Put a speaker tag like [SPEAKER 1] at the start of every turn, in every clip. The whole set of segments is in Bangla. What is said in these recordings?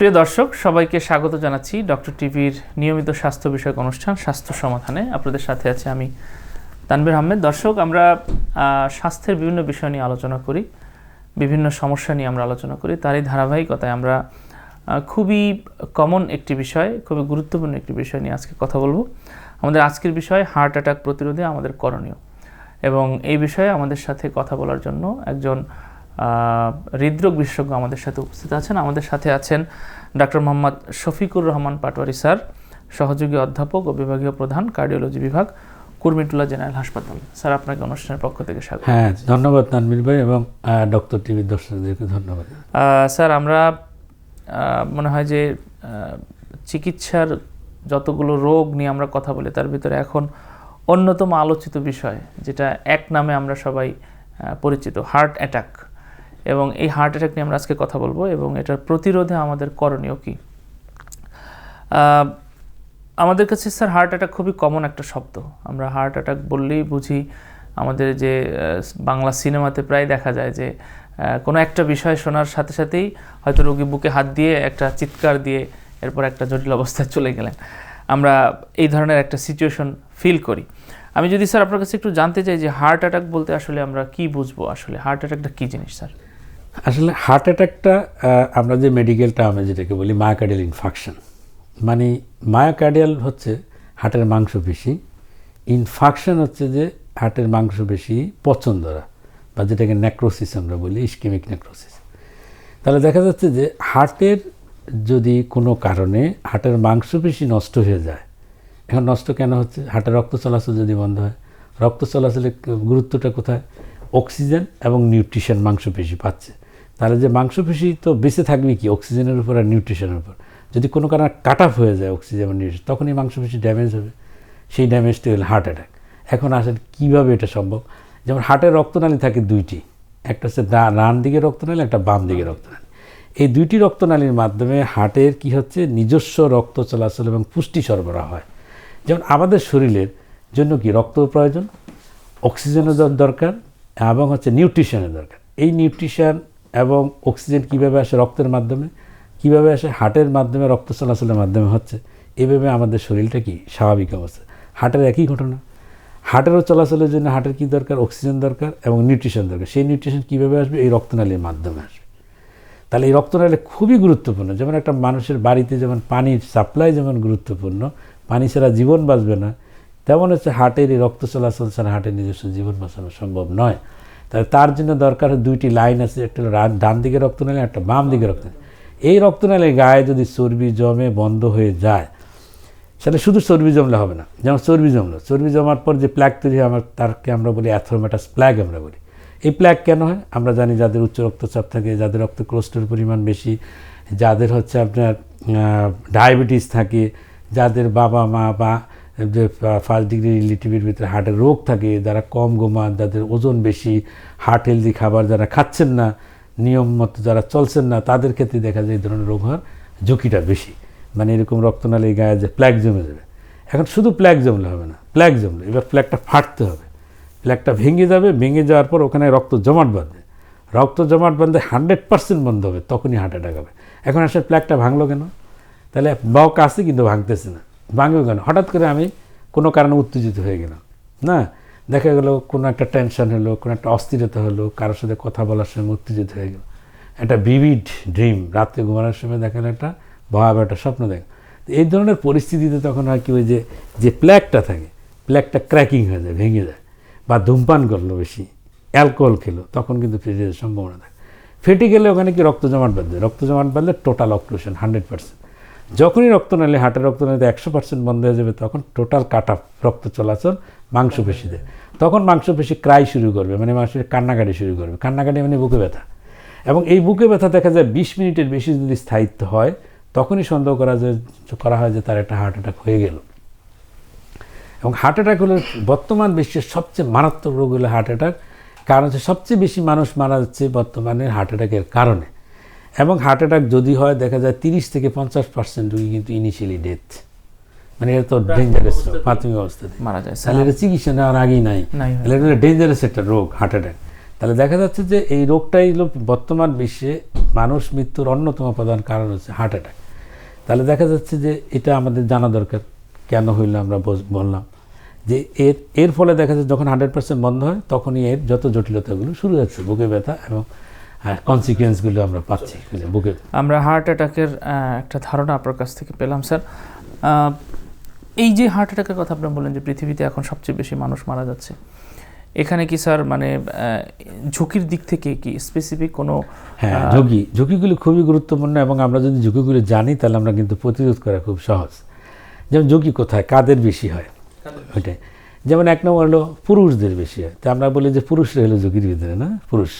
[SPEAKER 1] প্রিয় দর্শক, সবাইকে স্বাগত জানাচ্ছি ডক্টর টিভির নিয়মিত স্বাস্থ্য বিষয়ক অনুষ্ঠান, স্বাস্থ্য সমাধানে। আপনাদের সাথে আছে আমি তানভীর আহমেদ। দর্শক, আমরা স্বাস্থ্যের বিভিন্ন বিষয় নিয়ে আলোচনা করি, বিভিন্ন সমস্যা নিয়ে আমরা আলোচনা করি। তারই ধারাবাহিকতায় আমরা খুবই কমন একটি বিষয়, খুবই গুরুত্বপূর্ণ একটি বিষয় নিয়ে আজকে কথা বলব। আমাদের আজকের বিষয় হার্ট অ্যাটাক প্রতিরোধে আমাদের করণীয়। এবং এই বিষয়ে আমাদের সাথে কথা বলার জন্য একজন হৃদরোগ বিশেষজ্ঞ আমাদের সাথে উপস্থিত আছেন। আমাদের সাথে আছেন ডক্টর মোহাম্মদ শফিকুর রহমান পাটোয়ারি স্যার সহযোগী অধ্যাপক ও বিভাগীয় প্রধান কার্ডিওলজি বিভাগ কুর্মিটুলা জেনারেল হাসপাতাল। স্যার আপনাকে অনুষ্ঠানের পক্ষ থেকে স্বাগত।
[SPEAKER 2] হ্যাঁ ধন্যবাদ তানবির ভাই এবং ডক্টর টিভির দর্শকদেরকে ধন্যবাদ।
[SPEAKER 1] স্যার আমরা মনে হয় যে চিকিৎসার যতগুলো রোগ নিয়ে আমরা কথা বলি তার ভিতরে এখন অন্যতম আলোচিত বিষয় যেটা এক নামে আমরা সবাই পরিচিত হার্ট অ্যাটাক। এবং এই হার্ট অ্যাটাক নিয়ে আমরা আজকে কথা বলব এবং এটার প্রতিরোধে আমাদের করণীয় কী? আমাদের কাছে স্যার হার্ট অ্যাটাক খুবই কমন একটা শব্দ। আমরা হার্ট অ্যাটাক বললেই বুঝি আমাদের যে বাংলা সিনেমাতে প্রায় দেখা যায় যে কোনো একটা বিষয় শোনার সাথে সাথেই হয়তো রোগী বুকে হাত দিয়ে একটা চিৎকার দিয়ে এরপর একটা জটিল অবস্থায় চলে গেলেন। আমরা এই ধরনের একটা সিচুয়েশন ফিল করি। আমি যদি স্যার আপনার কাছে একটু জানতে চাই যে হার্ট অ্যাটাক বলতে আসলে আমরা কি বুঝব? আসলে হার্ট অ্যাটাকটা কী জিনিস স্যার
[SPEAKER 2] আসলে হার্ট অ্যাটাকটা আমরা যে মেডিকেল টার্মে যেটাকে বলি মায়োকার্ডিয়াল ইনফাকশন মানে মায়োকার্ডিয়াল হচ্ছে হার্টের মাংসপেশি ইনফাকশন হচ্ছে যে হার্টের মাংসপেশি পচন ধরা বা যেটাকে নেক্রোসিস আমরা বলি ইস্কেমিক নেক্রোসিস তাহলে দেখা যাচ্ছে যে হার্টের যদি কোনো কারণে হার্টের মাংসপেশি নষ্ট হয়ে যায়, এখন নষ্ট কেন হচ্ছে? হার্টের রক্ত চলাচল যদি বন্ধ হয়, রক্ত চলাচলের গুরুত্বটা কোথায়? অক্সিজেন এবং নিউট্রিশন মাংসপেশি পাচ্ছে। তাহলে যে মাংসপেশি তো বেঁচে থাকবে কি অক্সিজেনের উপর আর নিউট্রিশনের উপর? যদি কোনো কারণে কাট অফ হয়ে যায় অক্সিজেন এবং নিউট্রিশন তখন তখনই মাংসপেশি ড্যামেজ হবে। সেই ড্যামেজটি হলো হার্ট অ্যাটাক এখন আসেন কীভাবে এটা সম্ভব? যেমন হার্টের রক্তনালী থাকে দুইটি। একটা হচ্ছে ডান দিকে রক্তনালী, একটা বাম দিকে রক্তনালী। এই দুইটি রক্তনালীর মাধ্যমে হার্টের কি হচ্ছে? নিজস্ব রক্ত চলাচল এবং পুষ্টি সরবরাহ হয়। যেমন আমাদের শরীরের জন্য কি রক্ত প্রয়োজন? অক্সিজেনের দরকার এবং হচ্ছে নিউট্রিশনের দরকার। এই নিউট্রিশন এবং অক্সিজেন কীভাবে আসে রক্তের মাধ্যমে? কীভাবে আসে হার্টের মাধ্যমে রক্ত চলাচলের মাধ্যমে? হচ্ছে, এভাবে আমাদের শরীরটা কি? স্বাভাবিক অবস্থা। হার্টের একই ঘটনা। হার্টেরও চলাচলের জন্য হার্টের কী দরকার? অক্সিজেন দরকার এবং নিউট্রিশন দরকার। সেই নিউট্রিশন কীভাবে আসবে? এই রক্তনালীর মাধ্যমে আসবে। তাহলে এই রক্তনালী খুবই গুরুত্বপূর্ণ। যেমন একটা মানুষের বাড়িতে যেমন পানির সাপ্লাই যেমন গুরুত্বপূর্ণ, পানি ছাড়া জীবন বাঁচবে না, তেমন হচ্ছে হার্টের এই রক্ত চলাচল ছাড়া হার্টের নিজস্ব জীবন বাঁচানো সম্ভব নয়। তাহলে তার জন্য দরকার দুইটি লাইন আছে, একটা ডান দিকে রক্ত রক্তনালী একটা বাম দিকে রক্তনালী এই রক্তনালীর গায়ে যদি চর্বি জমে বন্ধ হয়ে যায়, সেটা শুধু চর্বি জমলে হবে না, যেমন চর্বি জমলো। চর্বি জমার পর যে প্ল্যাক তৈরি হয়, আমার তারকে আমরা বলি অ্যাথ্রোমেটাস প্ল্যাগ আমরা বলি। এই প্ল্যাগ কেন হয়? আমরা জানি যাদের উচ্চ রক্তচাপ থাকে, যাদের রক্ত কোলেস্ট্রল পরিমাণ বেশি, যাদের হচ্ছে আপনার ডায়াবেটিস থাকে, যাদের বাবা মা বা যে ফার্স্ট ডিগ্রি রিলেটিভের ভিতরে হার্টের রোগ থাকে, যারা কম ঘুমান যাদের ওজন বেশি হার্ট হেলদি খাবার যারা খাচ্ছেন না, নিয়ম মতো যারা চলছেন না, তাদের ক্ষেত্রে দেখা যায় এই ধরনের রোগ হওয়ার ঝুঁকিটা বেশি। মানে এরকম রক্তনালী গায়ে যে প্ল্যাক জমে যাবে। এখন শুধু প্ল্যাক জমলে হবে না প্ল্যাক জমলে, এবার প্ল্যাকটা ফাটতে হবে। প্ল্যাকটা ভেঙে যাবে, ভেঙে যাওয়ার পর ওখানে রক্ত জমাট বাঁধবে। রক্ত জমাট বাঁধে হান্ড্রেড পার্সেন্ট বন্ধ হবে, তখনই হার্ট অ্যাটাক হবে। এখন আসলে প্ল্যাকটা ভাঙলো কেন? তাহলে বক আছে কিন্তু ভাঙতেছে না। ভাঙবে কেন? হঠাৎ করে আমি কোনো কারণে উত্তেজিত হয়ে গেলাম, না? দেখা গেলো কোনো একটা টেনশন হলো, কোনো একটা অস্থিরতা হলো, কারোর সাথে কথা বলার সময় উত্তেজিত হয়ে গেল একটা ভিভিড ড্রিম রাত্রে ঘুমানোর সময় দেখা গেলো একটা ভয়াবহ একটা স্বপ্ন দেখে এই ধরনের পরিস্থিতিতে তখন হয় কি, ওই যে যে প্ল্যাকটা থাকে প্ল্যাকটা ক্র্যাকিং হয়ে যায়, ভেঙে যায়, বা ধূমপান করল বেশি অ্যালকোহল খেলো, তখন কিন্তু ফেটে যাওয়ার সম্ভাবনা থাকে। ফেটে গেলে ওখানে কি রক্ত জমাট বাঁধবে? রক্ত জমাট বাঁধলে টোটাল অক্লুশন হান্ড্রেড পার্সেন্ট যখনই রক্ত নালে রক্তনালী হার্টের রক্তনালীতে একশো পার্সেন্ট বন্ধ হয়ে যাবে, তখন টোটাল কাট অফ রক্ত চলাচল, মাংসপেশিতে। তখন মাংসপেশি ক্রাই শুরু করবে মানে মাংসপেশি কান্নাকাটি শুরু করবে। কান্নাকাটি মানে বুকে ব্যথা। এবং এই বুকে ব্যথা দেখা যায় বিশ মিনিটের বেশি যদি স্থায়িত্ব হয়, তখনই সন্দেহ করা যায়, করা হয় যে তার একটা হার্ট অ্যাটাক হয়ে গেল। এবং হার্ট অ্যাটাক হলো বর্তমান বিশ্বের সবচেয়ে মারাত্মক রোগ হলো হার্ট অ্যাটাক কারণ হচ্ছে সবচেয়ে বেশি মানুষ মারা যাচ্ছে বর্তমানে হার্ট অ্যাটাকের কারণে। এবং হার্ট অ্যাটাক যদি হয় দেখা যায় তিরিশ থেকে পঞ্চাশ পার্সেন্ট রোগী কিন্তু ইনিশিয়ালি ডেথ মানে এটা তো ডেঞ্জারাস রোগ প্রাথমিক অবস্থাতে
[SPEAKER 1] মারা যায়
[SPEAKER 2] তাহলে এটা চিকিৎসা নেওয়ার আগেই নাই।
[SPEAKER 1] নাই
[SPEAKER 2] তাহলে এটা ডেঞ্জারাস একটা রোগ হার্ট অ্যাটাক তাহলে দেখা যাচ্ছে যে এই রোগটাই হলো বর্তমান বিশ্বে মানুষ মৃত্যুর অন্যতম প্রধান কারণ হচ্ছে হার্ট অ্যাটাক তাহলে দেখা যাচ্ছে যে এটা আমাদের জানা দরকার কেন হইল আমরা বললাম যে এর এর ফলে দেখা যাচ্ছে যখন হান্ড্রেড পার্সেন্ট বন্ধ হয় তখনই এর যত জটিলতাগুলো শুরু হচ্ছে বুকে ব্যথা এবং কনসিকুয়েন্সগুলো আমরা পাচ্ছি বুকে।
[SPEAKER 1] আমরা হার্ট অ্যাটাকের একটা ধারণা আপনার কাছ থেকে পেলাম স্যার এই যে হার্ট অ্যাটাকের কথা আপনি বললেন যে পৃথিবীতে এখন সবচেয়ে বেশি মানুষ মারা যাচ্ছে এখানে কি স্যার মানে ঝুঁকির দিক থেকে কি স্পেসিফিক কোনো
[SPEAKER 2] হ্যাঁ ঝুঁকি ঝুঁকিগুলো খুবই গুরুত্বপূর্ণ এবং আমরা যদি ঝুঁকিগুলো জানি তাহলে আমরা কিন্তু প্রতিরোধ করা খুব সহজ। যেমন ঝুঁকি কোথায়? কাদের বেশি হয়? ওইটাই। যেমন এক নম্বর হলো পুরুষদের বেশি হয়। তা আমরা বলি যে পুরুষরা হলো ঝুঁকির ভিতরে না? পুরুষ।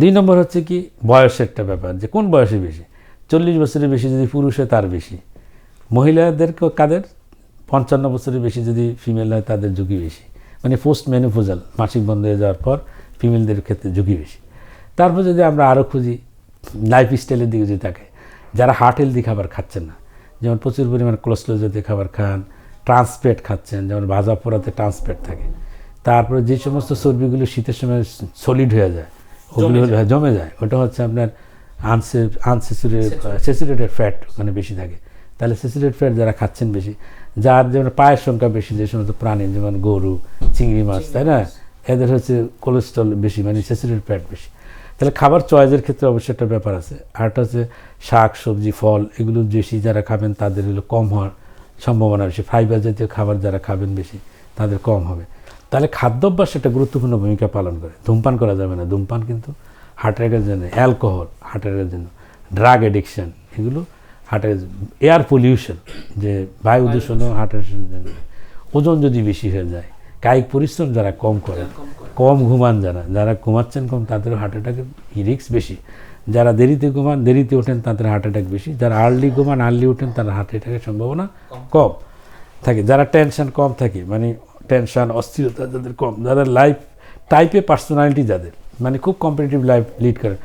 [SPEAKER 2] দুই নম্বর হচ্ছে কি, বয়সের একটা ব্যাপার, যে কোন বয়সে বেশি? চল্লিশ বছরের বেশি যদি পুরুষ হয় তার বেশি। মহিলাদের কাদের? পঞ্চান্ন বছরের বেশি যদি ফিমেল হয় তাদের ঝুঁকি বেশি। মানে পোস্ট মেনোপোজাল মাসিক বন্ধ হয়ে যাওয়ার পর ফিমেলদের ক্ষেত্রে ঝুঁকি বেশি। তারপর যদি আমরা আরও খুঁজি লাইফ স্টাইলের দিকে যদি তাকাই, যারা হার্ট হেলদি খাবার খাচ্ছেন না, যেমন প্রচুর পরিমাণ কোলেস্ট্রল জাতীয় খাবার খান ট্রান্সপেট খাচ্ছেন, যেমন ভাজা পোড়াতে ট্রান্সপেট থাকে, তারপরে যে সমস্ত চর্বিগুলো শীতের সময় সলিড হয়ে যায় ওগুলো জমে যায়। ওটা হচ্ছে আপনার আনসে আনসেচুরেটেড ফ্যাট ওখানে বেশি থাকে। তাহলে স্যাচুরেটেড ফ্যাট যারা খাচ্ছেন বেশি যার যেমন পায়ের সংখ্যা বেশি যে সমস্ত প্রাণী যেমন গরু চিংড়ি মাছ তাই না? এদের হচ্ছে কোলেস্ট্রল বেশি মানে স্যাচুরেটেড ফ্যাট বেশি। তাহলে খাবার চয়েসের ক্ষেত্রে অবশ্যই একটা ব্যাপার আছে। আরটা হচ্ছে শাক সবজি ফল এগুলো বেশি যারা খাবেন তাদের হলো কম হওয়ার সম্ভাবনা বেশি। ফাইবার জাতীয় খাবার যারা খাবেন বেশি তাদের কম হবে। তাহলে খাদ্যাভ্যাস একটা গুরুত্বপূর্ণ ভূমিকা পালন করে। ধূমপান করা যাবে না। ধূমপান কিন্তু হার্ট অ্যাটাকের জন্য অ্যালকোহল হার্ট অ্যাটাকের জন্য ড্রাগ এডিকশন এগুলো হার্ট এয়ার পলিউশন যে বায়ু দূষণও হার্ট জন্য। ওজন যদি বেশি হয়ে যায় কায়িক পরিশ্রম যারা কম করেন কম ঘুমান যারা যারা ঘুমাচ্ছেন কম তাদেরও হার্ট অ্যাটাকের রিস্ক বেশি। যারা দেরিতে ঘুমান দেরিতে ওঠেন তাদের হার্ট অ্যাটাক বেশি। যারা আর্লি ঘুমান আর্লি ওঠেন তারা হার্ট অ্যাটাকের সম্ভাবনা কম। থাকে। যারা টেনশন কম থাকে মানে টেনশন অস্থিরতা যাদের কম যাদের লাইফ টাইপে পার্সোনালিটি যাদের মানে খুব কম্পিটিটিভ লাইফ লিড করে।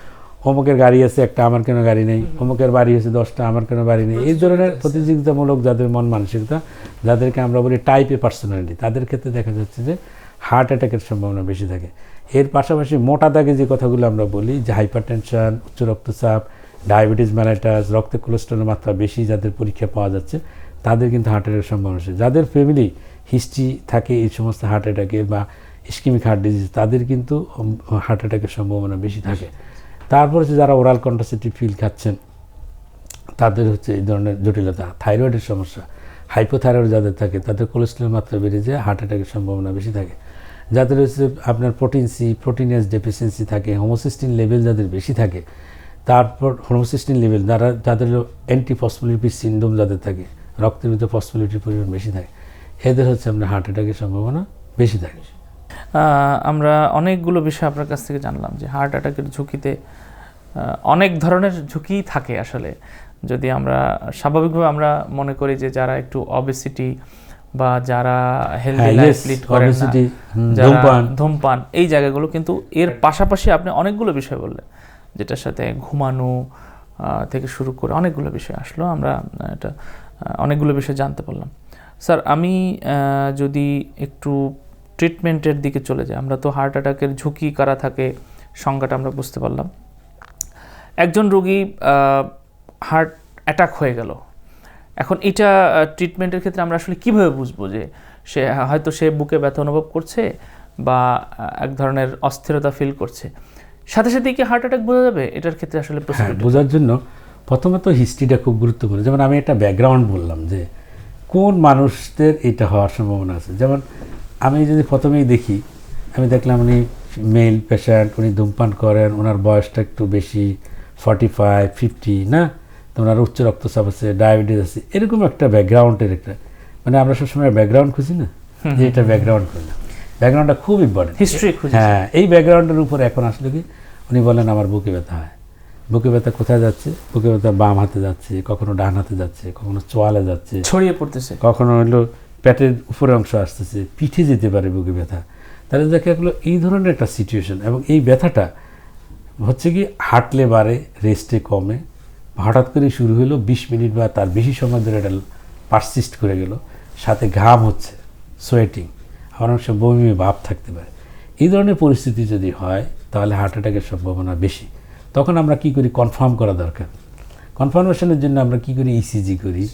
[SPEAKER 2] অমুকের গাড়ি আছে একটা আমার কেন গাড়ি নেই। অমুকের বাড়ি আছে দশটা আমার কেন বাড়ি নেই। এই ধরনের প্রতিযোগিতামূলক যাদের মন মানসিকতা যাদেরকে আমরা বলি টাইপে পার্সোনালিটি তাদের ক্ষেত্রে দেখা যাচ্ছে যে হার্ট অ্যাটাকের সম্ভাবনা বেশি থাকে। এর পাশাপাশি মোটা দাগে যে কথাগুলো আমরা বলি যে হাইপার টেনশন উচ্চ রক্তচাপ ডায়াবেটিস ম্যালাইটাস রক্তে কোলেস্ট্রলের মাত্রা বেশি যাদের পরীক্ষা পাওয়া যাচ্ছে তাদের কিন্তু হার্ট অ্যাটাকের সম্ভাবনা আছে যাদের ফ্যামিলি হিস্ট্রি থাকে, এই সমস্ত হার্ট অ্যাটাকে বা ইস্কিমিক হার্ট ডিজিজ তাদের কিন্তু হার্ট অ্যাটাকের সম্ভাবনা বেশি থাকে। তারপর হচ্ছে যারা ওরাল কন্ট্রাসেপটিভ ফিল খাচ্ছেন, তাদের হচ্ছে এই ধরনের জটিলতা। থাইরয়েডের সমস্যা। হাইপোথাইরয়েড যাদের থাকে, তাদের কোলেস্ট্রলের মাত্রা বেড়ে যায় হার্ট অ্যাটাকের সম্ভাবনা বেশি থাকে। যাদের হচ্ছে আপনার প্রোটিন সি প্রোটিনের ডেফিসিয়েন্সি থাকে হোমোসিস্টিন লেভেল যাদের বেশি থাকে, তারপর হোমোসিস্টিন লেভেল যারা, যাদের অ্যান্টি ফসফোলিপিড সিন্ডোম যাদের থাকে, রক্তের ভিতরে ফসফোলিপিড পরিমাণ বেশি থাকে এদের হচ্ছে আপনার হার্ট অ্যাটাকের সম্ভাবনা বেশি থাকে।
[SPEAKER 1] আমরা অনেকগুলো বিষয় আপনার কাছ থেকে জানলাম যে হার্ট অ্যাটাকের ঝুঁকিতে অনেক ধরনের ঝুঁকি থাকে আসলে। যদি আমরা স্বাভাবিকভাবে আমরা মনে করি যে যারা একটু অবেসিটি বা যারা হেলদি
[SPEAKER 2] হ্যাঁ,
[SPEAKER 1] লাইফ লিড করেন
[SPEAKER 2] ধূমপান।
[SPEAKER 1] ধূমপান এই জায়গাগুলো কিন্তু এর পাশাপাশি আপনি অনেকগুলো বিষয় বললেন যেটার সাথে ঘুমানো থেকে শুরু করে অনেকগুলো বিষয় আসলো। আমরা এটা অনেকগুলো বিষয় জানতে পারলাম। স্যার আমি যদি একটু ট্রিটমেন্টের দিকে চলে যাই আমরা তো হার্ট অ্যাটাকের ঝুঁকি কারা থাকে সংজ্ঞাটা আমরা বুঝতে পারলাম। একজন রোগী হার্ট অ্যাটাক হয়ে গেল। এখন এটা ট্রিটমেন্টের ক্ষেত্রে আমরা আসলে কীভাবে বুঝব যে সে হয়তো সে বুকে ব্যথা অনুভব করছে বা এক ধরনের অস্থিরতা ফিল করছে? সাথে সাথে কি হার্ট অ্যাটাক বোঝা যাবে? এটার ক্ষেত্রে আসলে
[SPEAKER 2] হ্যাঁ বোঝার জন্য প্রথমত হিস্ট্রিটা খুব গুরুত্বপূর্ণ। যেমন আমি একটা ব্যাকগ্রাউন্ড বললাম যে কোন মানুষদের এটা হওয়ার সম্ভাবনা আছে? যেমন আমি যদি প্রথমেই দেখি আমি দেখলাম উনি মেল পেশেন্ট উনি ধূমপান করেন ওনার বয়সটা একটু বেশি ফর্টি ফাইভ ফিফটি না? তো ওনার উচ্চ রক্তচাপ আছে ডায়াবেটিস আছে এরকম একটা ব্যাকগ্রাউন্ডের একটা। মানে আমরা সবসময় ব্যাকগ্রাউন্ড খুঁজি না যে এটা ব্যাকগ্রাউন্ড খুঁজলাম ব্যাকগ্রাউন্ডটা খুব ইম্পর্টেন্ট
[SPEAKER 1] হিস্ট্রি
[SPEAKER 2] হ্যাঁ এই ব্যাকগ্রাউন্ডের উপর এখন আসলে কি উনি বলেন আমার বুকে ব্যথা হয়। বুকে ব্যথা কোথায় যাচ্ছে? বুকে ব্যথা বাম হাতে যাচ্ছে কখনো ডান হাতে যাচ্ছে কখনো চোয়ালে যাচ্ছে।
[SPEAKER 1] ছড়িয়ে পড়তেছে।
[SPEAKER 2] কখনো হলো পেটের উপরের অংশ আসতেছে পিঠে যেতে পারে বুকে ব্যথা। তাহলে দেখা গেলো এই ধরনের একটা সিচুয়েশন এবং এই ব্যথাটা হচ্ছে কি হাঁটলে বাড়ে রেস্টে কমে। হঠাৎ করে শুরু হলো বিশ মিনিট বা তার বেশি সময় ধরে এটা পারসিস্ট করে গেল। সাথে ঘাম হচ্ছে সোয়েটিং আবার অনেক সময় বমি বমি ভাব থাকতে পারে। এই ধরনের পরিস্থিতি যদি হয় তাহলে হার্ট অ্যাটাকের সম্ভাবনা বেশি। তখন আমরা কি করি? কনফার্ম করা দরকার। কনফার্মেশনের জন্য আমরা কি করি? ইসিজি করি।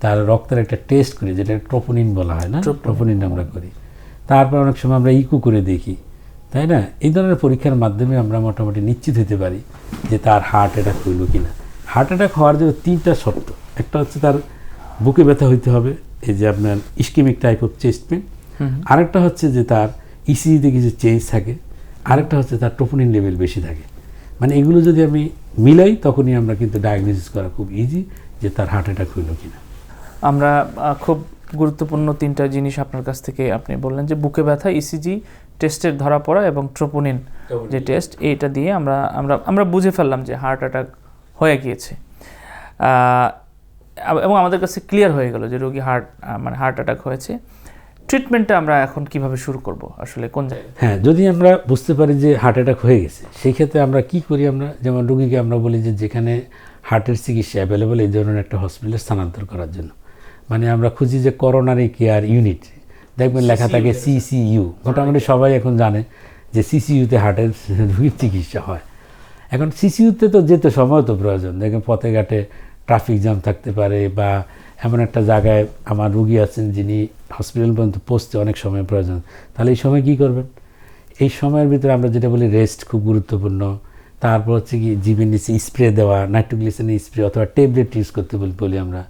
[SPEAKER 2] তার রক্তের একটা টেস্ট করি যেটা ট্রোপোনিন বলা হয় না? ট্রোপোনিন আমরা করি। তারপর অনেক সময় আমরা ইকু করে দেখি। তাই না? এই ধরনের পরীক্ষার মাধ্যমে আমরা মোটামুটি নিশ্চিত হতে পারি যে তার হার্ট অ্যাটাক হইল কি না হার্ট অ্যাটাক হওয়ার জন্য তিনটা শর্ত। একটা হচ্ছে তার বুকে ব্যথা হইতে হবে এই যে আপনার ischemic type of chest pain আরেকটা হচ্ছে যে তার ইসিজিতে কিছু চেঞ্জ থাকে। আরেকটা হচ্ছে তার টোপনিন লেভেল বেশি থাকে। মানে এগুলো যদি আমি মিলাই তখনই আমরা কিন্তু ডায়াগনোসিস করা খুব ইজি যে তার হার্ট অ্যাটাক হইল কিনা।
[SPEAKER 1] আমরা খুব গুরুত্বপূর্ণ তিনটা জিনিস আপনার কাছ থেকে আপনি বললেন যে বুকে ব্যথা ইসিজি টেস্টের ধরা পড়া এবং ট্রোপোনিন যে টেস্ট এইটা দিয়ে আমরা আমরা আমরা বুঝে ফেললাম যে হার্ট অ্যাটাক হয়ে গিয়েছে। এবং আমাদের কাছে ক্লিয়ার হয়ে গেল যে রোগী হার্ট মানে হার্ট অ্যাটাক হয়েছে। ট্রিটমেন্টটা আমরা এখন কীভাবে শুরু করব? আসলে কোন জায়গায়?
[SPEAKER 2] হ্যাঁ যদি আমরা বুঝতে পারি যে হার্ট অ্যাটাক হয়ে গেছে সেই ক্ষেত্রে আমরা কি করি আমরা যেমন রুগীকে আমরা বলি যে যেখানে হার্টের চিকিৎসা অ্যাভেলেবল এই ধরনের একটা হসপিটালে স্থানান্তর করার জন্য। মানে আমরা খুঁজি যে করোনারি কেয়ার ইউনিট দেখবেন লেখা থাকে সিসিইউ মোটামুটি সবাই এখন জানে যে সিসিইউতে হার্টের রুগীর চিকিৎসা হয়। এখন সিসিইউতে তো যেতে সময় তো প্রয়োজন দেখেন পথে ঘাটে ট্রাফিক জ্যাম থাকতে পারে বা এমন একটা জায়গায় আমার রুগী আছেন যিনি হসপিটাল পর্যন্ত পৌঁছতে অনেক সময় প্রয়োজন। তাহলে এই সময় কী করবেন? এই সময়ের ভিতরে আমরা যেটা বলি রেস্ট খুব গুরুত্বপূর্ণ। তারপর হচ্ছে কি জীবের নিচে স্প্রে দেওয়া নাইট্রোগ্লিসেনের স্প্রে অথবা ট্যাবলেট ইউজ করতে বলি বলি আমরা।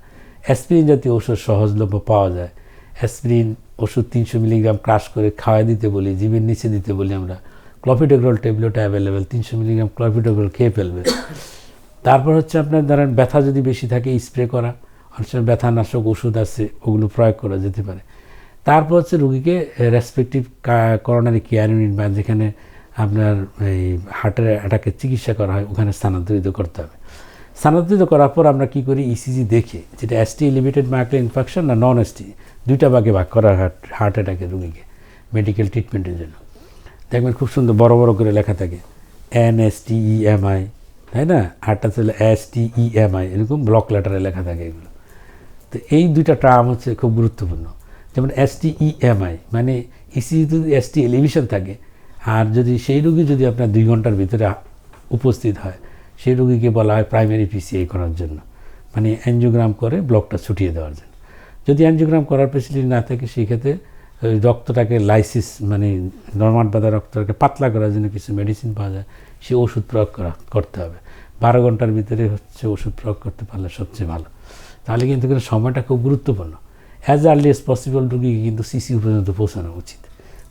[SPEAKER 2] অ্যাসপিরিন জাতীয় ওষুধ সহজলভ্য পাওয়া যায়। অ্যাসপিরিন ওষুধ তিনশো মিলিগ্রাম ক্রাশ করে খাওয়া দিতে বলি জীবের নিচে দিতে বলি আমরা। ক্লফিডোগ্রল ট্যাবলেট অ্যাভেলেবেল তিনশো মিলিগ্রাম ক্লফিডোগ্রল খেয়ে ফেলবে। তারপর হচ্ছে আপনার ধরেন ব্যথা যদি বেশি থাকে স্প্রে করা। সময় ব্যথানাশক ওষুধ আছে, ওগুলো প্রয়োগ করা যেতে পারে। তারপর হচ্ছে রুগীকে রেসপেক্টিভ করোনারি কেয়ার ইউনিট বা যেখানে আপনার এই হার্টের অ্যাটাকের চিকিৎসা করা হয়, ওখানে স্থানান্তরিত করতে হবে। স্থানান্তরিত করার পর আমরা কী করি? ইসিজি দেখে, যেটা এসটি লিমিটেড মাইক্রো ইনফেকশন না নন এসটি দুইটা ভাগে ভাগ করা হয় হার্ট অ্যাটাকের রুগীকে মেডিকেল ট্রিটমেন্টের জন্য। দেখবেন খুব সুন্দর বড় বড় করে লেখা থাকে N S T E M I তাই না? হার্টটা ছিল S T E M I এরকম ব্লক লেটারে লেখা থাকে এগুলো। তো এই দুইটা টার্ম হচ্ছে খুব গুরুত্বপূর্ণ। যেমন এস টি ই মানে ইসিজি যদি এস টি এলিভিশন থাকে, আর যদি সেই রুগী যদি আপনার দুই ঘণ্টার ভিতরে উপস্থিত হয়, সেই রুগীকে বলা হয় প্রাইমারি পিসিআই করার জন্য। মানে অ্যানজিওগ্রাম করে ব্লকটা ছুটিয়ে দেওয়ার জন্য। যদি অ্যানজিওগ্রাম করার ফেসিলিটি না থাকে সেই ক্ষেত্রে রক্তটাকে লাইসিস মানে নর্মাল বাদা রক্তটাকে পাতলা করার জন্য কিছু মেডিসিন পাওয়া যায়, সে ওষুধ প্রয়োগ করা, করতে হবে। বারো ঘণ্টার ভিতরে হচ্ছে ওষুধ প্রয়োগ করতে পারলে সবচেয়ে ভালো। তাহলে কিন্তু কিন্তু সময়টা খুব গুরুত্বপূর্ণ। অ্যাজ আর্লি এস পসিবল রুগীকে কিন্তু সিসিউ পর্যন্ত পৌঁছানো উচিত।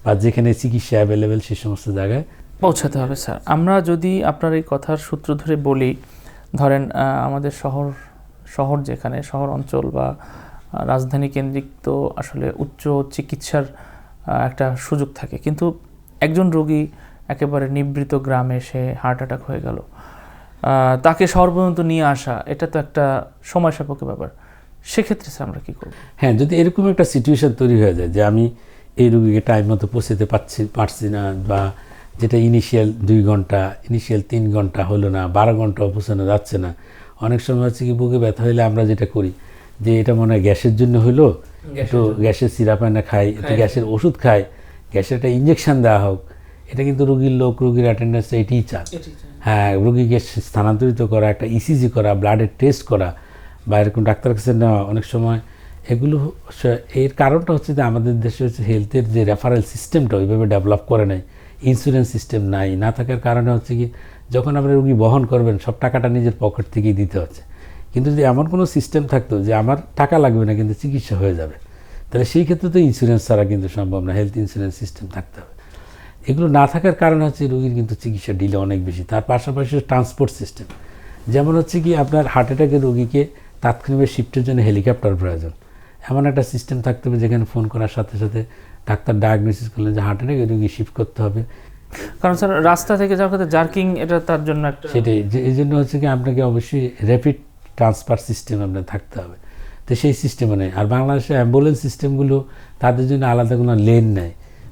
[SPEAKER 2] বা যেখানে চিকিৎসা অ্যাভেলেবেল সে সমস্ত জায়গায়
[SPEAKER 1] পৌঁছাতে হবে স্যার আমরা যদি আপনার এই কথার সূত্র ধরে বলি, ধরেন আমাদের শহর শহর যেখানে, শহর অঞ্চল বা রাজধানী কেন্দ্রিক তো আসলে উচ্চ চিকিৎসার একটা সুযোগ থাকে। কিন্তু একজন রোগী একেবারে নিবৃত গ্রামে সে হার্ট অ্যাটাক হয়ে গেল। তাকে শহর পর্যন্ত নিয়ে আসা এটা তো একটা সময় সাপেক্ষ ব্যাপার। সেক্ষেত্রে স্যার আমরা কী করব?
[SPEAKER 2] হ্যাঁ যদি এরকম একটা সিচুয়েশন তৈরি হয়ে যায় যে আমি এই রুগীকে টাইম মতো পৌঁছতে পারছি পারছি না বা যেটা ইনিশিয়াল দুই ঘণ্টা ইনিশিয়াল তিন ঘণ্টা হলো না বারো ঘণ্টা পৌঁছানো যাচ্ছে না অনেক সময় হচ্ছে কি বুকে ব্যথা হলে আমরা যেটা করি যে এটা মনে হয় গ্যাসের জন্য হলো একটু গ্যাসের সিরাপ এনে খাই একটু গ্যাসের ওষুধ খাই গ্যাসের একটা ইঞ্জেকশন দেওয়া হোক এটা কিন্তু রুগীর লোক রুগীর অ্যাটেন্ডেন্স এটিই চান। হ্যাঁ রুগীকে স্থানান্তরিত করা একটা ইসিজি করা ব্লাডের টেস্ট করা বা এরকম ডাক্তার কাছে নেওয়া অনেক সময় এগুলো এর কারণটা হচ্ছে যে আমাদের দেশে হচ্ছে হেলথের যে রেফারেল সিস্টেমটা ওইভাবে ডেভেলপ করে নাই ইন্স্যুরেন্স সিস্টেম নাই না থাকার কারণে হচ্ছে কি যখন আপনি রুগী বহন করবেন সব টাকাটা নিজের পকেট থেকেই দিতে হচ্ছে। কিন্তু যদি এমন কোনো সিস্টেম থাকতো যে আমার টাকা লাগবে না কিন্তু চিকিৎসা হয়ে যাবে তাহলে সেই ক্ষেত্রে তো ইন্স্যুরেন্স ছাড়া কিন্তু সম্ভব না হেলথ ইন্স্যুরেন্স সিস্টেম থাকতে হবে। এগুলো না থাকার কারণে হচ্ছে রোগীর কিন্তু চিকিৎসা ডিলে অনেক বেশি। তার পাশাপাশি ট্রান্সপোর্ট সিস্টেম যেমন হচ্ছে কি আপনার হার্ট অ্যাটাকের রোগীকে তাৎক্ষণিক শিফটের জন্য হেলিকপ্টার প্রয়োজন। এমন একটা সিস্টেম থাকতে হবে যেখানে ফোন করার সাথে সাথে ডাক্তার ডায়াগনোসিস করলেন যে হার্ট অ্যাটাকের রোগী শিফট করতে হবে।
[SPEAKER 1] কারণ স্যার রাস্তা থেকে যাওয়ার জার্কিং এটা তার জন্য একটা
[SPEAKER 2] সেটাই। যে এই জন্য হচ্ছে কি আপনাকে অবশ্যই র্যাপিড ট্রান্সফার সিস্টেম আপনার থাকতে হবে। তো সেই সিস্টেমও নেই। আর বাংলাদেশে অ্যাম্বুলেন্স সিস্টেমগুলো তাদের জন্য আলাদা কোনো লেন নেই।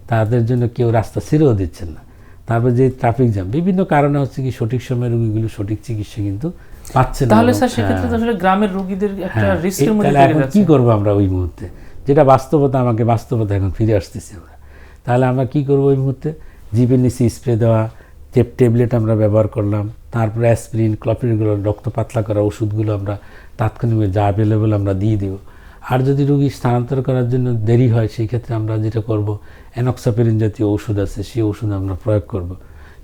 [SPEAKER 2] তাদের জন্য কেউ রাস্তা ছেড়েও দিচ্ছেন না। তারপর যে ট্রাফিক জ্যাম বিভিন্ন কারণে হচ্ছে কি সঠিক সময়ে রোগীগুলো সঠিক চিকিৎসা কিন্তু পাচ্ছে না
[SPEAKER 1] তাহলে স্যার সেক্ষেত্রে তো আসলে গ্রামের রোগীদের একটা
[SPEAKER 2] হ্যাঁ,
[SPEAKER 1] রিস্কের মধ্যে
[SPEAKER 2] তাহলে এখন কি করব আমরা ওই মুহূর্তে? যেটা বাস্তবতা আমাকে বাস্তবতা এখন ফিরে আসতেছি আমরা তাহলে আমরা কি করব ওই মুহূর্তে? জিভের নিচে স্প্রে দেওয়া টেপ ট্যাবলেট আমরা ব্যবহার করলাম তারপরে অ্যাসপিরিন ক্লপিনগুলো রক্ত পাতলা করা ওষুধগুলো আমরা তাৎক্ষণিক যা অ্যাভেলেবেল আমরা দিয়ে দেবো। আর যদি রুগী স্থানান্তর করার জন্য দেরি হয় সেই ক্ষেত্রে আমরা যেটা করব অ্যানক্সাপেরিন জাতীয় ওষুধ আছে, সেই ওষুধ আমরা প্রয়োগ করব।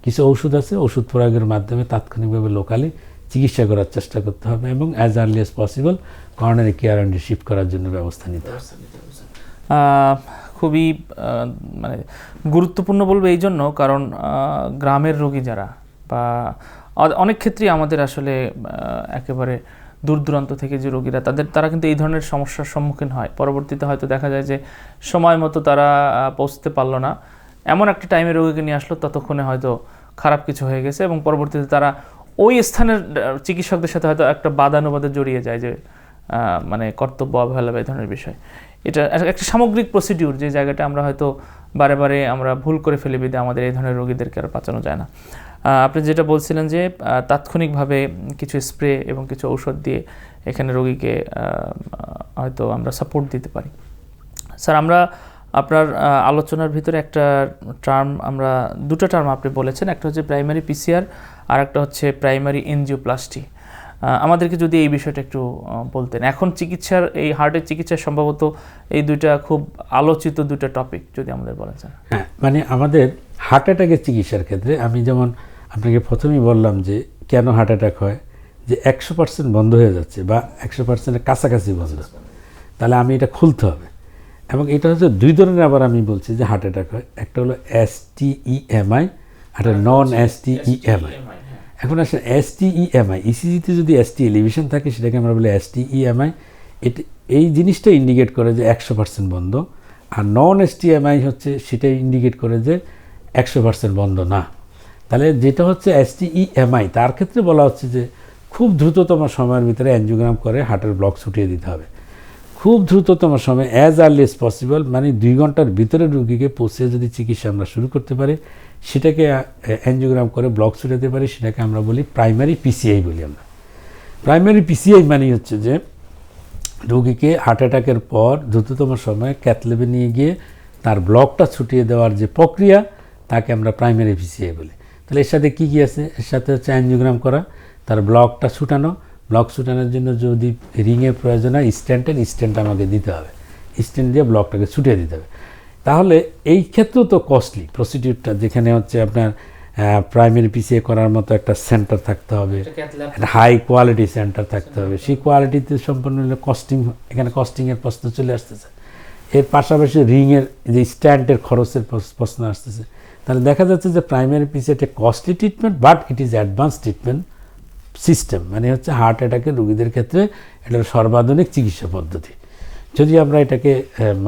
[SPEAKER 2] কিছু ওষুধ আছে ওষুধ প্রয়োগের মাধ্যমে তাৎক্ষণিকভাবে লোকালি চিকিৎসা করার চেষ্টা করতে হবে এবং as early as possible coronary care and shift করার জন্য ব্যবস্থা নিতে হবে।
[SPEAKER 1] খুবই মানে গুরুত্বপূর্ণ বলব এই জন্য, কারণ গ্রামের রোগী যারা বা অনেক ক্ষেত্রেই আমাদের আসলে একেবারে দূর দূরান্ত থেকে যে রোগীরা, তাদের, তারা কিন্তু এই ধরনের সমস্যার সম্মুখীন হয়। পরবর্তীতে হয়তো দেখা যায় যে সময় মতো তারা পৌঁছতে পারল না। এমন একটা টাইমে রোগীকে নিয়ে আসলো, ততক্ষণে হয়তো খারাপ কিছু হয়ে গেছে এবং পরবর্তীতে তারা ওই স্থানের চিকিৎসকদের সাথে হয়তো একটা বাদানুবাদে জড়িয়ে যায় যে মানে কর্তব্য অবহেলা বা এই ধরনের বিষয়। এটা একটা সামগ্রিক প্রসিডিউর যে জায়গাটা আমরা হয়তো বারে বারে আমরা ভুল করে ফেলে বিদে আমাদের এই ধরনের রোগীদেরকে আর বাঁচানো যায় না। আপনি যেটা বলছিলেন যে তাৎক্ষণিকভাবে কিছু স্প্রে এবং কিছু ঔষধ দিয়ে এখানে রোগীকে হয়তো আমরা সাপোর্ট দিতে পারি। স্যার আমরা আপনার আলোচনার ভিতরে একটা টার্ম আমরা, দুটো টার্ম আপনি বলেছেন। একটা হচ্ছে প্রাইমারি পিসিআর আর একটা হচ্ছে প্রাইমারি এনজিওপ্লাস্টি আমাদেরকে যদি এই বিষয়টা একটু বলতেন। এখন চিকিৎসার, এই হার্টের চিকিৎসা সম্ভবত এই দুইটা খুব আলোচিত দুটো টপিক যদি আমাদের স্যার
[SPEAKER 2] হ্যাঁ মানে আমাদের হার্ট অ্যাটাকের চিকিৎসার ক্ষেত্রে আমি যেমন আপনাকে প্রথমেই বললাম যে কেন হার্ট অ্যাটাক হয়? যে একশো পার্সেন্ট বন্ধ হয়ে যাচ্ছে বা একশো পার্সেন্টের কাছাকাছি বন্ধ। তাহলে আমি এটা খুলতে হবে। এবং এটা হচ্ছে দুই ধরনের আবার আমি বলছি যে হার্ট অ্যাটাক হয়। একটা হলো এস টি ই টিইএমআই আর নন এস টি ই টিইএমআই এখন আসলে এস টি ই টিইএমআই ইসিজিতে যদি এস টি এলিভেশন থাকে, সেটাকে আমরা বলি এস টি ই টিইএমআই এটি, এই জিনিসটা ইন্ডিকেট করে যে একশো পার্সেন্ট বন্ধ। আর নন এস টিএমআই হচ্ছে, সেটাই ইন্ডিকেট করে যে একশো পার্সেন্ট বন্ধ না। তাহলে যেটা হচ্ছে এস টিইএমআই তার ক্ষেত্রে বলা হচ্ছে যে খুব দ্রুততম সময়ের ভিতরে অ্যানজিওগ্রাম করে হার্টের ব্লক ছুটিয়ে দিতে হবে। খুব দ্রুততম সময় অ্যাজ আর্লি এস পসিবল মানে দুই ঘণ্টার ভিতরে রুগীকে পৌঁছে যদি চিকিৎসা আমরা শুরু করতে পারি, সেটাকে অ্যানজিওগ্রাম করে ব্লক ছুটাতে পারি, সেটাকে আমরা বলি প্রাইমারি পিসিআই বলি আমরা। প্রাইমারি পিসিআই মানে হচ্ছে যে রুগীকে হার্ট অ্যাটাকের পর দ্রুততম সময়ে ক্যাথলেবে নিয়ে গিয়ে তার ব্লকটা ছুটিয়ে দেওয়ার যে প্রক্রিয়া, তাকে আমরা প্রাইমারি পিসিআই বলি। তাহলে এর সাথে কী কী আছে? এর সাথে হচ্ছে অ্যানজিওগ্রাম করা তার ব্লকটা ছুটানো। ব্লক ছুটানোর জন্য যদি রিংয়ের প্রয়োজন হয় স্ট্যান্ডের স্ট্যান্ড আমাকে দিতে হবে। স্ট্যান্ড দিয়ে ব্লকটাকে ছুটিয়ে দিতে হবে। তাহলে এই ক্ষেত্রেও তো কস্টলি প্রসিডিউরটা যেখানে হচ্ছে আপনার প্রাইমারি পিসিএ করার মতো একটা সেন্টার থাকতে হবে। একটা হাই কোয়ালিটি সেন্টার থাকতে হবে। সেই কোয়ালিটিতে সম্পূর্ণ হলে কস্টিং এখানে কস্টিংয়ের প্রশ্ন চলে আসতেছে। এর পাশাপাশি রিংয়ের যে স্ট্যান্ডের খরচের প্রশ্ন আসতেছে। তাহলে দেখা যাচ্ছে যে প্রাইমারি পিসি একটা costly treatment but it is advance treatment system মানে হচ্ছে হার্ট অ্যাটাকের রোগীদের ক্ষেত্রে এটা সর্বাধুনিক চিকিৎসা পদ্ধতি। যদি আমরা এটাকে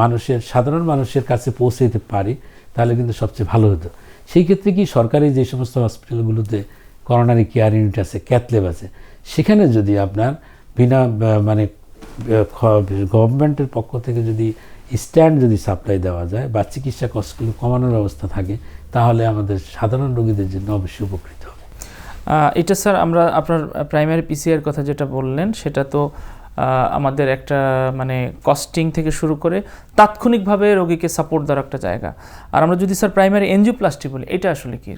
[SPEAKER 2] মানুষের, সাধারণ মানুষের কাছে পৌঁছে দিতে পারি, তাহলে কিন্তু সবচেয়ে ভালো হতো। সেই ক্ষেত্রে কি সরকারি যে সমস্ত হসপিটালগুলোতে করোনারি কেয়ার ইউনিট আছে ক্যাথলেব আছে, সেখানে যদি আপনার বিনা মানে গভর্নমেন্টের পক্ষ থেকে যদি স্ট্যান্ড যদি সাপ্লাই দেওয়া যায় বা চিকিৎসা কষ্টগুলো কমানোর ব্যবস্থা থাকে তাহলে আমাদের সাধারণ রোগীদের জন্য অবশ্যই উপকৃত হবে।
[SPEAKER 1] আহ, এটা স্যার আমরা আপনার প্রাইমারি পিসিআর কথা যেটা বললেন সেটা তো আহ, আমাদের একটা মানে কস্টিং থেকে শুরু করে তাৎক্ষণিকভাবে রোগীকে সাপোর্ট দেওয়ার একটা জায়গা। আর আমরা যদি স্যার প্রাইমারি এনজিওপ্লাস্টি বলি এটা আসলে কি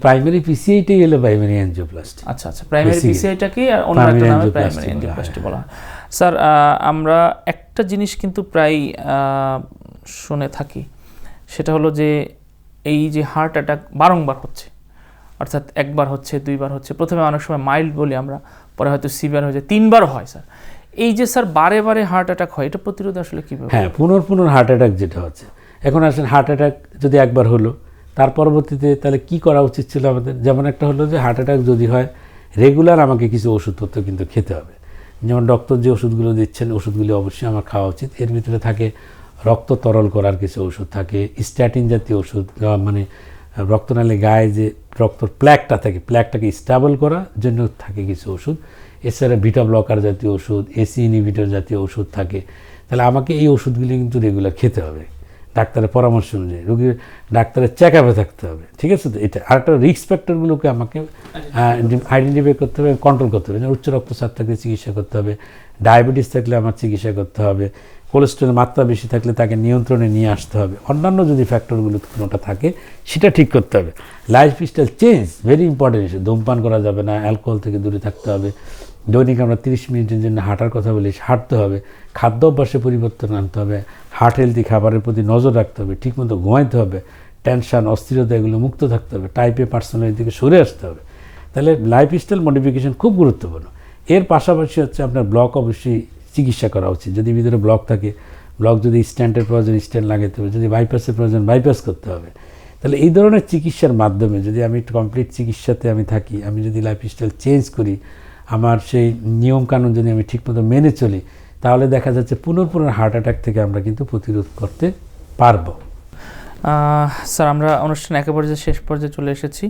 [SPEAKER 2] প্রাইমারি পিসিআইটাই হলো প্রাইমারি অ্যানজিওপ্লাস্টি
[SPEAKER 1] আচ্ছা আচ্ছা প্রাইমারি. পিসিআইটাকে আর অন্য একটা নামে প্রাইমারি এনজিওপ্লাস্টি বলা স্যার আমরা একটা জিনিস কিন্তু প্রায় শুনে থাকি সেটা হলো যে এই যে হার্ট অ্যাটাক বারংবার হচ্ছে। অর্থাৎ একবার হচ্ছে, দুইবার হচ্ছে। প্রথমে অনেক সময় মাইল্ড বলি আমরা, পরে হয়তো সিভিয়ার হয়ে যায়। তিনবারও হয় স্যার এই যে স্যার বারে বারে হার্ট অ্যাটাক হয়, এটা প্রতিরোধ আসলে কীভাবে?
[SPEAKER 2] হ্যাঁ পুনর পুনর হার্ট অ্যাটাক যেটা হচ্ছে। এখন আসেন হার্ট অ্যাটাক যদি একবার হলো, তার পরবর্তীতে তাহলে কি করা উচিত ছিল আমাদের? যেমন একটা হলো যে হার্ট অ্যাটাক যদি হয় রেগুলার আমাকে কিছু ওষুধপত্র কিন্তু খেতে হবে। যেমন ডক্টর যে ওষুধগুলো দিচ্ছেন, ওষুধগুলি অবশ্যই আমার খাওয়া উচিত। এর ভিতরে থাকে রক্ত তরল করার কিছু ওষুধ থাকে স্ট্যাটিন জাতীয় ওষুধ মানে রক্তনালী গায়ে যে রক্ত প্ল্যাকটা থাকে প্ল্যাকটাকে স্টেবল করার জন্য থাকে কিছু ওষুধ। এছাড়া বিটা ব্লকার জাতীয় ওষুধ এসি ইনহিবিটর জাতীয় ওষুধ থাকে। তাহলে আমাকে এই ওষুধগুলি কিন্তু রেগুলার খেতে হবে। ডাক্তারের পরামর্শ অনুযায়ী, রোগীর ডাক্তারের চেক আপে থাকতে হবে, ঠিক আছে তো? এটা আর একটা রিস্ক ফ্যাক্টরগুলোকে আমাকে আইডেন্টিফাই করতে হবে কন্ট্রোল করতে হবে। উচ্চ রক্তচাপ থাকলে চিকিৎসা করতে হবে ডায়াবেটিস থাকলে আমার চিকিৎসা করতে হবে কোলেস্ট্রলের মাত্রা বেশি থাকলে তাকে নিয়ন্ত্রণে নিয়ে আসতে হবে। অন্যান্য যদি ফ্যাক্টরগুলো কোনোটা থাকে, সেটা ঠিক করতে হবে। Life style change very important ধূমপান করা যাবে না অ্যালকোহল থেকে দূরে থাকতে হবে। দৈনিক আমরা তিরিশ মিনিটের জন্য হাঁটার কথা বলি, হাঁটতে হবে। খাদ্য অভ্যাসে পরিবর্তন আনতে হবে। হার্ট হেলদি খাবারের প্রতি নজর রাখতে হবে। ঠিকমতো ঘুমাইতে হবে। টেনশন অস্থিরতা এগুলো মুক্ত থাকতে হবে। টাইপে পার্সোনালিটি থেকে সরে আসতে হবে। তাহলে লাইফস্টাইল মডিফিকেশন খুব গুরুত্বপূর্ণ। এর পাশাপাশি হচ্ছে আপনার ব্লক অবশ্যই চিকিৎসা করা উচিত। যদি ভিতরে ব্লক থাকে ব্লক যদি স্ট্যান্ডের প্রয়োজন স্ট্যান্ড লাগাতে হবে যদি বাইপাসের প্রয়োজন বাইপাস করতে হবে। তাহলে এই ধরনের চিকিৎসার মাধ্যমে যদি আমি কমপ্লিট চিকিৎসাতে আমি থাকি, আমি যদি লাইফস্টাইল চেঞ্জ করি, আমার সেই নিয়মকানুন যদি আমি ঠিকমতো মেনে চলি, তাহলে দেখা যাচ্ছে পুনর্পুনর হার্ট অ্যাটাক থেকে আমরা কিন্তু প্রতিরোধ করতে পারব।
[SPEAKER 1] স্যার, আমরা অনুষ্ঠান একেবারে শেষ পর্যায়ে চলে এসেছি।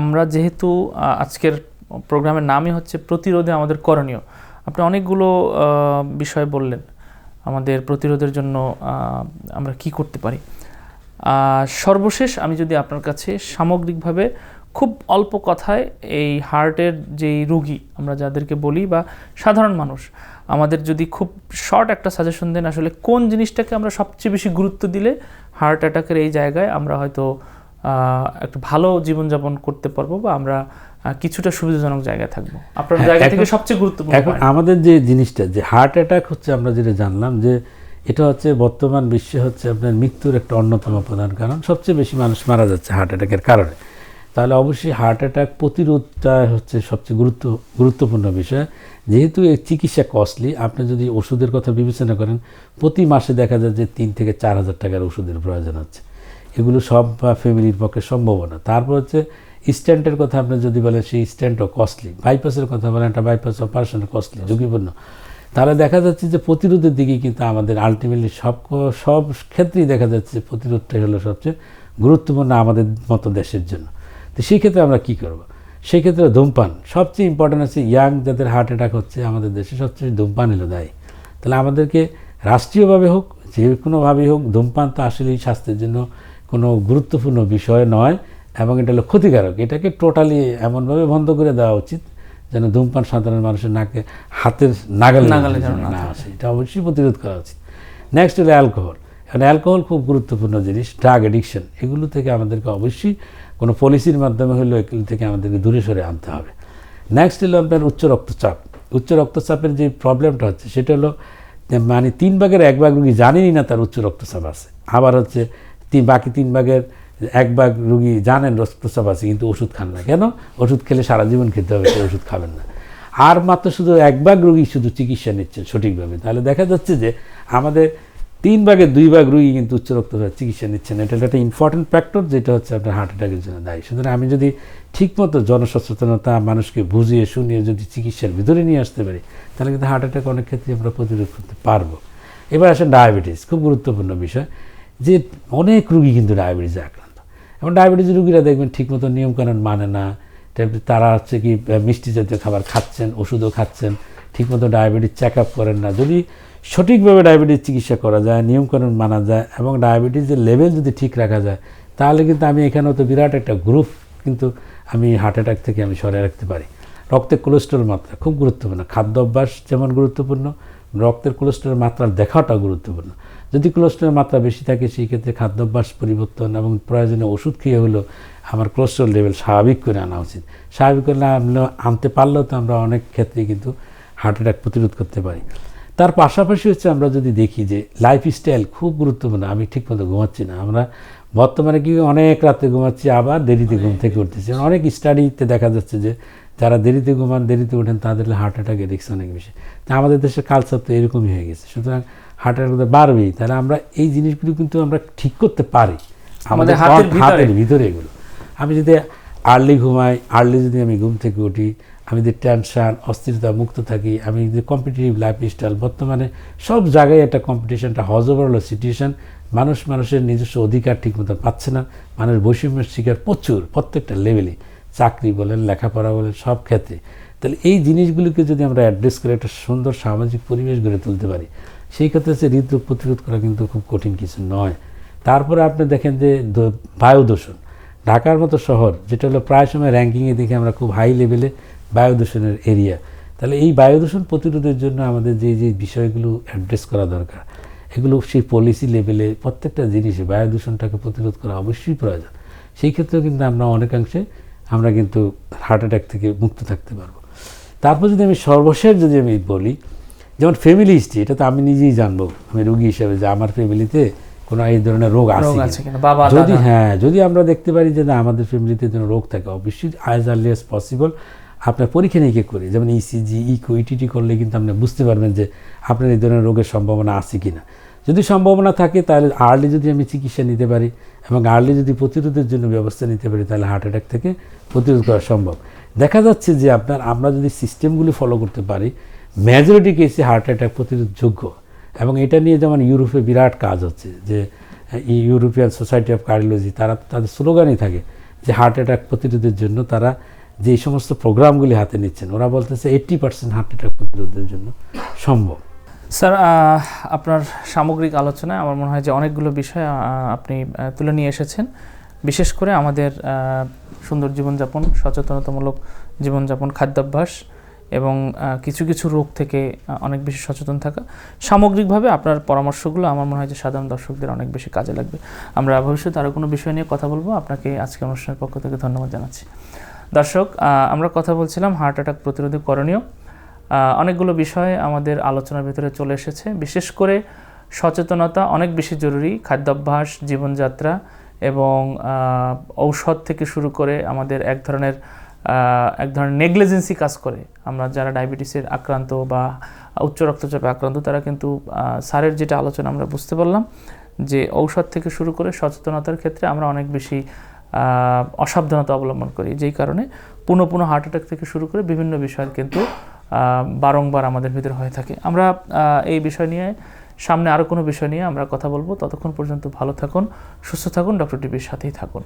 [SPEAKER 1] আমরা যেহেতু আজকের প্রোগ্রামের নামই হচ্ছে প্রতিরোধে আমাদের করণীয়। আপনি অনেকগুলো বিষয় বললেন আমাদের প্রতিরোধের জন্য আমরা কি করতে পারি। সর্বশেষ আমি যদি আপনার কাছে সামগ্রিকভাবে খুব অল্প কথায় এই হার্টের যেই রুগী আমরা যাদেরকে বলি বা সাধারণ মানুষ, আমাদের যদি খুব শর্ট একটা সাজেশন দেন আসলে কোন জিনিসটাকে আমরা সবচেয়ে বেশি গুরুত্ব দিলে হার্ট অ্যাটাকের এই জায়গায় আমরা হয়তো একটা ভালো জীবনযাপন করতে পারব বা আমরা কিছুটা সুবিধাজনক জায়গায় থাকব। আপনার
[SPEAKER 2] হ্যাঁ,
[SPEAKER 1] জায়গা থেকে সবচেয়ে গুরুত্বপূর্ণ
[SPEAKER 2] এখন। আমাদের যে জিনিসটা যে হার্ট অ্যাটাক হচ্ছে আমরা যেটা জানলাম যে এটা হচ্ছে বর্তমান বিশ্বে হচ্ছে আপনার মৃত্যুর একটা অন্যতম প্রধান কারণ। সবচেয়ে বেশি মানুষ মারা যাচ্ছে হার্ট অ্যাটাকের কারণে। তাহলে অবশ্যই হার্ট অ্যাটাক প্রতিরোধটা হচ্ছে সবচেয়ে গুরুত্ব গুরুত্বপূর্ণ বিষয়। যেহেতু এই চিকিৎসা কস্টলি আপনি যদি ওষুধের কথা বিবেচনা করেন প্রতি মাসে দেখা যায় যে তিন থেকে চার হাজার টাকার ওষুধের প্রয়োজন হচ্ছে। এগুলো সব ফ্যামিলির পক্ষে সম্ভব না। তারপর হচ্ছে স্ট্যান্ডের কথা আপনি যদি বলেন, সেই স্ট্যান্ডও কস্টলি বাইপাসের কথা বলেন, একটা বাইপাস অপারেশন কস্টলি ঝুঁকিপূর্ণ। তাহলে দেখা যাচ্ছে যে প্রতিরোধের দিকে কিন্তু আমাদের আলটিমেটলি সব সব ক্ষেত্রেই দেখা যাচ্ছে যে প্রতিরোধটাই হলো সবচেয়ে গুরুত্বপূর্ণ আমাদের মতো দেশের জন্য। তো সেই ক্ষেত্রে আমরা কী করব? সেই ক্ষেত্রে ধূমপান। সবচেয়ে ইম্পর্টেন্ট আছে ইয়াং যাদের হার্ট অ্যাটাক হচ্ছে, আমাদের দেশে সবচেয়ে ধূমপান হলো দায়ী। তাহলে আমাদেরকে রাষ্ট্রীয়ভাবে হোক যে কোনোভাবেই হোক, ধূমপান তো আসলেই স্বাস্থ্যের জন্য কোনো গুরুত্বপূর্ণ বিষয় নয় এবং এটা হলো ক্ষতিকারক। এটাকে টোটালি এমনভাবে বন্ধ করে দেওয়া উচিত যেন ধূমপান সাধারণ মানুষের নাকে হাতের নাগালে
[SPEAKER 1] নাগালে না
[SPEAKER 2] আসে। এটা অবশ্যই প্রতিরোধ করা উচিত। নেক্সট হলো অ্যালকোহল এখন অ্যালকোহল খুব গুরুত্বপূর্ণ জিনিস ড্রাগ এডিকশন এগুলো থেকে আমাদেরকে অবশ্যই কোনো পলিসির মাধ্যমে হলেও এগুলো থেকে আমাদেরকে দূরে সরে আনতে হবে। নেক্সট হলো আপনার উচ্চ রক্তচাপ। উচ্চ রক্তচাপের যে প্রবলেমটা হচ্ছে সেটা হলো মানে তিন ভাগের এক ভাগ রুগী জানেনই না তার উচ্চ রক্তচাপ আছে। আবার হচ্ছে তিন বাকি তিন ভাগের এক ভাগ রুগী জানেন রক্তচাপ আছে, কিন্তু ওষুধ খান না। কেন? ওষুধ খেলে সারা জীবন খেতে হবে সে ওষুধ খাবেন না। আর মাত্র শুধু এক ভাগ রুগী শুধু চিকিৎসা নিচ্ছেন সঠিকভাবে। তাহলে দেখা যাচ্ছে যে আমাদের তিন ভাগের দুই ভাগ রুগী কিন্তু উচ্চ রক্তচাপ চিকিৎসা নিচ্ছেন। এটা একটা ইম্পর্টেন্ট ফ্যাক্টর যেটা হচ্ছে আপনার হার্ট অ্যাটাকের জন্য দায়ী। সুতরাং আমি যদি ঠিকমতো জনসচেতনতা, মানুষকে বুঝিয়ে, শুনিয়ে যদি চিকিৎসার ভিতরে নিয়ে আসতে পারি, তাহলে কিন্তু হার্ট অ্যাটাক অনেক ক্ষেত্রে আমরা প্রতিরোধ করতে পারব। এবার আসেন ডায়াবেটিস খুব গুরুত্বপূর্ণ বিষয়। যে অনেক রুগী কিন্তু ডায়াবেটিসে আক্রান্ত। এবং ডায়াবেটিস রুগীরা দেখবেন ঠিকমতো নিয়মকানুন মানে না। তারা হচ্ছে কি মিষ্টি জাতীয় খাবার খাচ্ছেন, ওষুধও খাচ্ছেন, ঠিকমতো ডায়াবেটিস চেক আপ করেন না। যদি সঠিকভাবে ডায়াবেটিস চিকিৎসা করা যায়, নিয়মকানুন মানা যায় এবং ডায়াবেটিসের লেভেল যদি ঠিক রাখা যায়, তাহলে কিন্তু আমি এখানেও তো বিরাট একটা গ্রুপ কিন্তু আমি হার্ট অ্যাটাক থেকে আমি সরে রাখতে পারি। রক্তে কোলেস্ট্রল মাত্রা খুব গুরুত্বপূর্ণ। খাদ্য অভ্যাস যেমন গুরুত্বপূর্ণ, রক্তের কোলেস্ট্রলের মাত্রা দেখাটা গুরুত্বপূর্ণ। যদি কোলেস্ট্রলের মাত্রা বেশি থাকে সেই ক্ষেত্রে খাদ্যাভ্যাস পরিবর্তন এবং প্রয়োজনীয় ওষুধ খেয়ে হলেও আমার কোলেস্ট্রল লেভেল স্বাভাবিক করে আনা উচিত। স্বাভাবিক করে না আনলেও আনতে পারলেও তো আমরা অনেক ক্ষেত্রে কিন্তু হার্ট অ্যাটাক প্রতিরোধ করতে পারি। তার পাশাপাশি হচ্ছে আমরা যদি দেখি যে লাইফস্টাইল খুব গুরুত্বপূর্ণ আমি ঠিকমতো ঘুমাচ্ছি না। আমরা বর্তমানে কি অনেক রাতে ঘুমাচ্ছি আবার দেরিতে ঘুম থেকে উঠতেছি। অনেক স্টাডিতে দেখা যাচ্ছে যে যারা দেরিতে ঘুমান দেরিতে ওঠেন তাদের হার্ট অ্যাটাকের রিস্ক অনেক বেশি। তা আমাদের দেশের কালচার তো এরকমই হয়ে গেছে। সুতরাং হার্ট অ্যাটাক বাড়বেই তাহলে আমরা এই জিনিসগুলো কিন্তু আমরা ঠিক করতে পারি।
[SPEAKER 1] আমাদের হাতের ভিতরে।
[SPEAKER 2] এগুলো। আমি যদি আর্লি ঘুমাই আর্লি যদি আমি ঘুম থেকে উঠি আমি যদি টেনশন অস্থিরতা মুক্ত থাকি আমি যদি কম্পিটিটিভ লাইফ স্টাইল বর্তমানে সব জায়গায় একটা কম্পিটিশনটা হজবরল সিচুয়েশন মানুষ মানুষের নিজস্ব অধিকার ঠিকমতো পাচ্ছে না। মানুষ বৈষম্যের শিকার প্রচুর প্রত্যেকটা লেভেলে চাকরি বলেন লেখাপড়া বলেন সব ক্ষেত্রে। তাহলে এই জিনিসগুলোকে যদি আমরা অ্যাড্রেস করে একটা সুন্দর সামাজিক পরিবেশ গড়ে তুলতে পারি সেই ক্ষেত্রে হচ্ছে হৃদরোগ প্রতিরোধ করা কিন্তু খুব কঠিন কিছু নয়। তারপরে আপনি দেখেন যে বায়ু দূষণ ঢাকার মতো শহর, যেটা হলো প্রায় সময় র্যাঙ্কিংয়ে দেখি আমরা খুব হাই লেভেলে বায়ু দূষণের এরিয়া তাহলে এই বায়ু দূষণ প্রতিরোধের জন্য আমাদের যে যে বিষয়গুলো অ্যাড্রেস করা দরকার, এগুলো সেই পলিসি লেভেলে প্রত্যেকটা জিনিসে বায়ু দূষণটাকে প্রতিরোধ করা অবশ্যই প্রয়োজন। সেই ক্ষেত্রেও কিন্তু আমরা অনেকাংশে আমরা কিন্তু হার্ট অ্যাটাক থেকে মুক্ত থাকতে পারব। তারপর যদি আমি সর্বশেষ যদি আমি বলি যেমন ফ্যামিলি হিস্ট্রি এটা তো আমি নিজেই জানব। আমি রোগী হিসেবে যে আমার ফ্যামিলিতে কোনো এই ধরনের রোগ আছে যদি হ্যাঁ যদি আমরা দেখতে পারি যে না আমাদের ফ্যামিলিতে যেন রোগ থাকে অবশ্যই অ্যাজ আর্লি অ্যাজ পসিবল আপনার পরীক্ষা নিরীক্ষা করে। যেমন ইসিজি ইকো ইটিটি করলে কিন্তু আপনি বুঝতে পারবেন যে আপনার এই ধরনের রোগের সম্ভাবনা আছে কি না যদি সম্ভাবনা থাকে তাহলে আর্লি যদি আমি চিকিৎসা নিতে পারি এবং আর্লি যদি প্রতিরোধের জন্য ব্যবস্থা নিতে পারি তাহলে হার্ট অ্যাটাক থেকে প্রতিরোধ করা সম্ভব। দেখা যাচ্ছে যে আপনার আমরা যদি সিস্টেমগুলি ফলো করতে পারি মেজরিটি কেসে হার্ট অ্যাটাক প্রতিরোধযোগ্য। এবং এটা নিয়ে যেমন ইউরোপে বিরাট কাজ হচ্ছে যে ইউরোপিয়ান সোসাইটি অফ কার্ডিওলজি, তারা তাদের স্লোগানই থাকে যে হার্ট অ্যাটাক প্রতিরোধের জন্য তারা যে সমস্ত প্রোগ্রামগুলি হাতে নিচ্ছেন, ওরা বলতেছে এইট্টি পার্সেন্ট হার্ট অ্যাটাক প্রতিরোধের জন্য সম্ভব।
[SPEAKER 1] স্যার আপনার সামগ্রিক আলোচনায় আমার মনে হয় যে অনেকগুলো বিষয় আপনি তুলে নিয়ে এসেছেন। বিশেষ করে আমাদের সুন্দর জীবনযাপন, সচেতনতামূলক জীবনযাপন, খাদ্যাভ্যাস এবং কিছু কিছু রোগ থেকে অনেক বেশি সচেতন থাকা। সামগ্রিকভাবে আপনার পরামর্শগুলো আমার মনে হয় যে সাধারণ দর্শকদের অনেক বেশি কাজে লাগবে। আমরা ভবিষ্যতে আরও কোনো বিষয় নিয়ে কথা বলব। আপনাকে আজকে অনুষ্ঠানের পক্ষ থেকে ধন্যবাদ জানাচ্ছি। দর্শক আমরা কথা বলছিলাম হার্ট অ্যাটাক প্রতিরোধে করণীয়। অনেকগুলো বিষয় আমাদের আলোচনার ভিতরে চলে এসেছে। বিশেষ করে সচেতনতা অনেক বেশি জরুরি। খাদ্যাভ্যাস, জীবনযাত্রা এবং ঔষধ থেকে শুরু করে আমাদের এক ধরনের এক ধরনের নেগলিজেন্সি কাজ করে। আমরা যারা ডায়াবেটিসের আক্রান্ত বা উচ্চ রক্তচাপে আক্রান্ত, তারা কিন্তু স্যারের যেটা আলোচনা আমরা বুঝতে পারলাম, যে ঔষধ থেকে শুরু করে সচেতনতার ক্ষেত্রে আমরা অনেক বেশি অসাবধানতা অবলম্বন করি। যেই কারণে পুনঃ পুনঃ হার্ট অ্যাটাক থেকে শুরু করে বিভিন্ন বিষয়ের কিন্তু বারংবার আমাদের ভিতরে হয়ে থাকে। আমরা এই বিষয় নিয়ে, সামনে আরও কোনো বিষয় নিয়ে আমরা কথা বলব। ততক্ষণ পর্যন্ত ভালো থাকুন, সুস্থ থাকুন, ডক্টর টিভির সাথেই থাকুন।